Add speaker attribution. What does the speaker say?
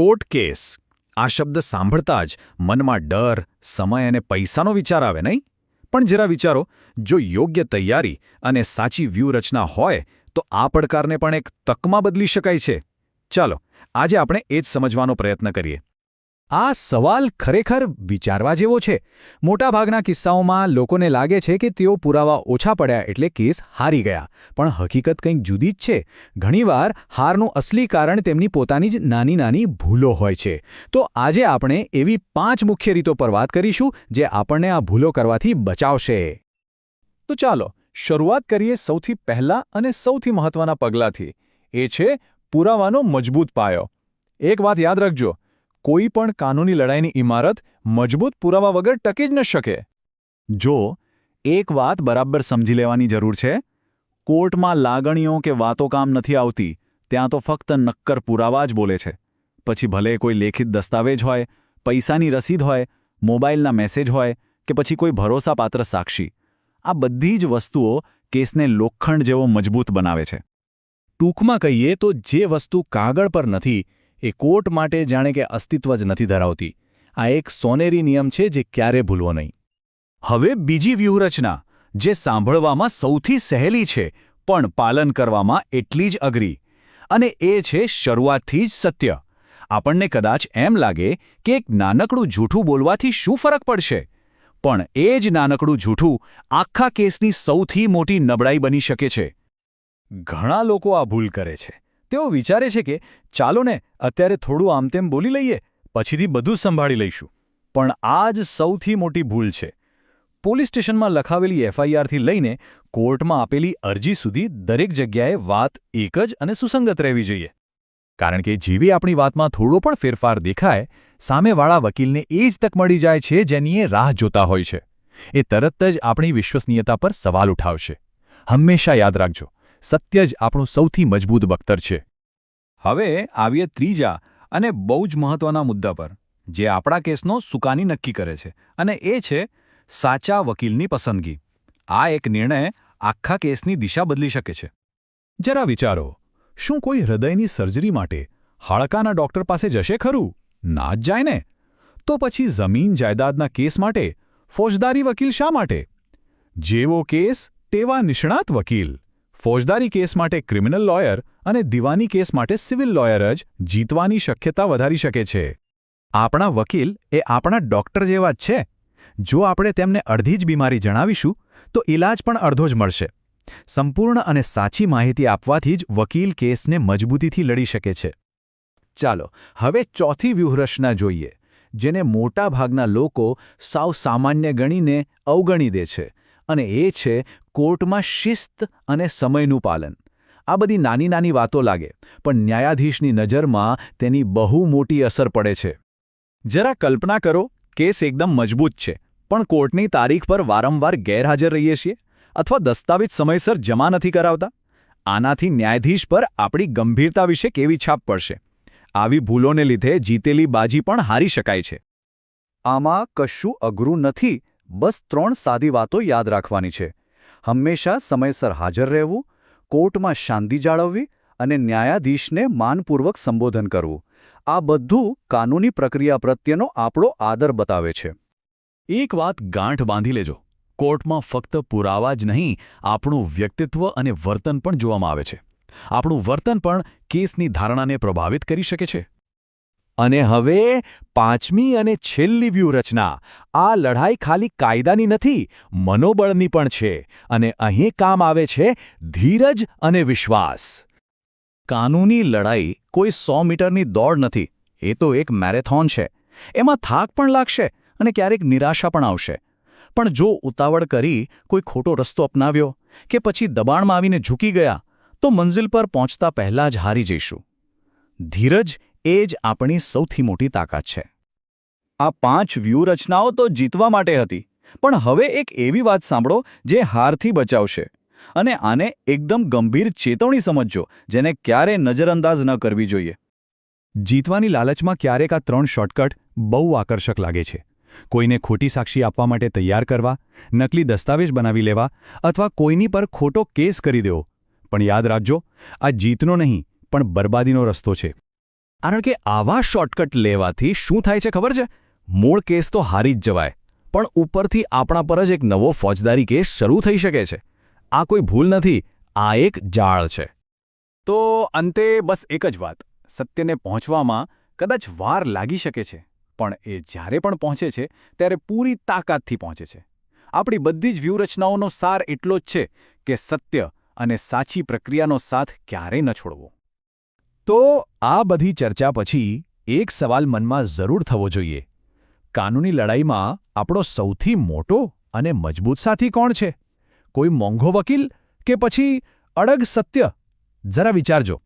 Speaker 1: Court case. આ શબ્દ સાંભળતા જ મનમાં ડર, સમય અને પૈસાનો વિચાર આવે, નહીં? પણ જરા વિચારો, જો યોગ્ય તૈયારી અને સાચી વ્યૂહરચના હોય, તો આ પડકારને પણ એક તકમાં બદલી શકાય છે. ચાલો, આજે આપણે એ જ સમજવાનો પ્રયત્ન કરીએ.
Speaker 2: આ સવાલ ખરેખર વિચારવા જેવો છે. મોટાભાગના કિસ્સાઓમાં લોકોને લાગે છે કે તેઓ પુરાવા ઓછા પડ્યા એટલે કેસ હારી ગયા. પણ હકીકત કંઈક જુદી જ છે. ઘણીવાર હારનું અસલી કારણ તેમની પોતાની જ નાની નાની ભૂલો હોય છે. તો આજે આપણે એવી પાંચ મુખ્ય રીતો પર વાત કરીશું જે આપણને આ ભૂલો કરવાથી બચાવશે.
Speaker 1: તો ચાલો, શરૂઆત કરીએ સૌથી પહેલા અને સૌથી મહત્વના પગલાંથી. એ છે પુરાવાનો મજબૂત પાયો. એક વાત યાદ રાખજો. કોઈ પણ કાનૂની લડાઈની ઇમારત મજબૂત પુરાવા વગર ટકી જ ન શકે. જો એક વાત બરાબર સમજી લેવાની જરૂર છે, કોર્ટમાં લાગણીઓ કે વાતો કામ નથી આવતી, ત્યાં તો ફક્ત નક્કર પુરાવા જ બોલે છે. પછી ભલે કોઈ લેખિત દસ્તાવેજ હોય, પૈસાની રસીદ હોય, મોબાઈલના મેસેજ હોય કે પછી કોઈ ભરોસાપાત્ર સાક્ષી. આ બધી જ વસ્તુઓ કેસને લોખંડ જેવો મજબૂત બનાવે છે.
Speaker 2: ટૂંકમાં કહીએ તો જે વસ્તુ કાગળ પર નથી એ કોર્ટ માટે જાણે કે અસ્તિત્વ જ નથી ધરાવતી. આ એક સોનેરી નિયમ છે જે ક્યારે ભૂલવો નહીં.
Speaker 1: હવે બીજી વ્યૂહરચના, જે સાંભળવામાં સૌથી સહેલી છે, પણ પાલન કરવામાં એટલી જ અઘરી. અને એ છે શરૂઆતથી જ સત્ય. આપણને કદાચ એમ લાગે કે એક નાનકડું જૂઠું બોલવાથી શું ફરક પડશે? પણ એ જ નાનકડું જૂઠું આખા કેસની સૌથી મોટી નબળાઈ બની શકે છે. ઘણા લોકો આ ભૂલ કરે છે. તેઓ વિચારે છે કે ચાલો ને અત્યારે થોડું આમ તેમ બોલી લઈએ, પછીથી બધું સંભાળી લઈશું. પણ આ જ સૌથી મોટી ભૂલ છે. પોલીસ સ્ટેશનમાં લખાવેલી એફઆઈઆરથી લઈને કોર્ટમાં આપેલી અરજી સુધી દરેક જગ્યાએ વાત એક જ અને સુસંગત રહેવી જોઈએ. કારણ કે જેવી આપણી વાતમાં થોડો પણ ફેરફાર દેખાય, સામેવાળા વકીલને એ જ તક મળી જાય છે જેની એ રાહ જોતા હોય છે. એ તરત જ આપણી વિશ્વસનીયતા પર સવાલ ઉઠાવશે. હંમેશા યાદ રાખજો. સત્ય જ આપણું સૌથી મજબૂત બખ્તર છે. હવે આવીએ ત્રીજા અને બહુ જ મહત્વના મુદ્દા પર, જે આપણા કેસનો સુકાની નક્કી કરે છે, અને એ છે સાચા વકીલની પસંદગી. આ એક નિર્ણય આખા કેસની દિશા બદલી શકે છે. જરા વિચારો, શું કોઈ હૃદયની સર્જરી માટે હાડકાના ડોક્ટર પાસે જશે ખરું? ના જ જાય ને? તો પછી જમીન જાયદાદના કેસ માટે ફોજદારી વકીલ શા માટે? જેવો કેસ, તેવા નિષ્ણાત વકીલ. ફોજદારી કેસ માટે ક્રિમિનલ લોયર અને દિવાની કેસ માટે સિવિલ લોયર જ જીતવાની શક્યતા વધારી શકે છે. આપણા વકીલ એ આપણા ડોક્ટર જેવા જ છે. જો આપણે તેમને અડધી જ બીમારી જણાવીશું, તો ઇલાજ પણ અડધો જ મળશે. સંપૂર્ણ અને સાચી માહિતી આપવાથી જ વકીલ કેસને મજબૂતીથી લડી શકે છે. ચાલો, હવે ચોથી વ્યૂહરચના જોઈએ, જેને મોટાભાગના લોકો સાવ સામાન્ય ગણીને અવગણી દે છે, અને એ છે કોર્ટમાં શિસ્ત અને સમયનું પાલન. આ બધી નાની નાની વાતો લાગે, પણ ન્યાયાધીશની નજરમાં તેની બહુ મોટી અસર પડે છે. જરા કલ્પના કરો, કેસ એકદમ મજબૂત છે, પણ કોર્ટની તારીખ પર વારંવાર ગેરહાજર રહીએ છીએ? અથવા દસ્તાવેજ સમયસર જમા નથી કરાવતા? આનાથી ન્યાયાધીશ પર આપણી ગંભીરતા વિશે કેવી છાપ પડશે? આવી ભૂલોને લીધે જીતેલી બાજી પણ હારી શકાય છે. આમાં કશું અઘરું નથી, બસ ત્રણ સાદી વાતો યાદ રાખવાની છે. હંમેશા સમયસર હાજર રહેવું, કોર્ટમાં શાંતિ જાળવવી અને ન્યાયાધીશને માનપૂર્વક સંબોધન કરવું. આ બધું કાનૂની પ્રક્રિયા પ્રત્યેનો આપણો આદર બતાવે છે. એક વાત ગાંઠ બાંધી લેજો. કોર્ટમાં ફક્ત પુરાવા જ નહીં, આપણું વ્યક્તિત્વ અને વર્તન પણ જોવામાં આવે છે. આપણું વર્તન પણ કેસની ધારણાને પ્રભાવિત કરી શકે છે. અને હવે પાંચમી અને છેલ્લી વ્યૂહરચના. આ લડાઈ ખાલી કાયદાની નથી, મનોબળની પણ છે અને અહીં કામ આવે છે ધીરજ અને વિશ્વાસ. કાનૂની લડાઈ કોઈ સો મીટરની દોડ નથી, એ તો એક મેરેથોન છે. એમાં થાક પણ લાગશે અને ક્યારેક નિરાશા પણ આવશે. પણ જો ઉતાવળ કરી કોઈ ખોટો રસ્તો અપનાવ્યો કે પછી દબાણમાં આવીને ઝૂકી ગયા, તો મંઝિલ પર પહોંચતા પહેલાં જ હારી જઈશું. ધીરજ એ જ આપણી સૌથી મોટી તાકાત છે. આ પાંચ વ્યૂહરચનાઓ તો જીતવા માટે હતી, પણ હવે એક એવી વાત સાંભળો જે હારથી બચાવશે અને આને એકદમ ગંભીર ચેતવણી સમજજો, જેને ક્યારે નજરઅંદાજ ન કરવી જોઈએ. જીતવાની લાલચમાં ક્યારેક આ ત્રણ શોર્ટકટ બહુ આકર્ષક લાગે છે. કોઈને ખોટી સાક્ષી આપવા માટે તૈયાર કરવા, નકલી દસ્તાવેજ બનાવી લેવા અથવા કોઈની પર ખોટો કેસ કરી દેવો. પણ યાદ રાખજો, આ જીતનો નહીં, પણ બરબાદીનો રસ્તો છે.
Speaker 2: કારણ કે આવા શોર્ટકટ લેવાથી શું થાય છે ખબર છે? મૂળ કેસ તો હારી જ જવાય, પણ ઉપરથી આપણા પર જ એક નવો ફોજદારી કેસ શરૂ થઈ શકે છે. આ કોઈ ભૂલ નથી, આ એક જાળ છે.
Speaker 1: તો અંતે બસ એક જ વાત, સત્યને પહોંચવામાં કદાચ વાર લાગી શકે છે, પણ એ જ્યારે પણ પહોંચે છે, ત્યારે પૂરી તાકાતથી પહોંચે છે. આપણી બધી જ વ્યૂહરચનાઓનો સાર એટલો જ છે કે સત્ય અને સાચી પ્રક્રિયાનો સાથ ક્યારેય ન છોડવો.
Speaker 2: તો આ બધી ચર્ચા પછી એક સવાલ મનમાં જરૂર થવો જોઈએ. કાનૂની લડાઈમાં આપણો સૌથી મોટો અને મજબૂત સાથી કોણ છે? કોઈ મોંઘો વકીલ કે પછી અડગ સત્ય? જરા વિચારજો.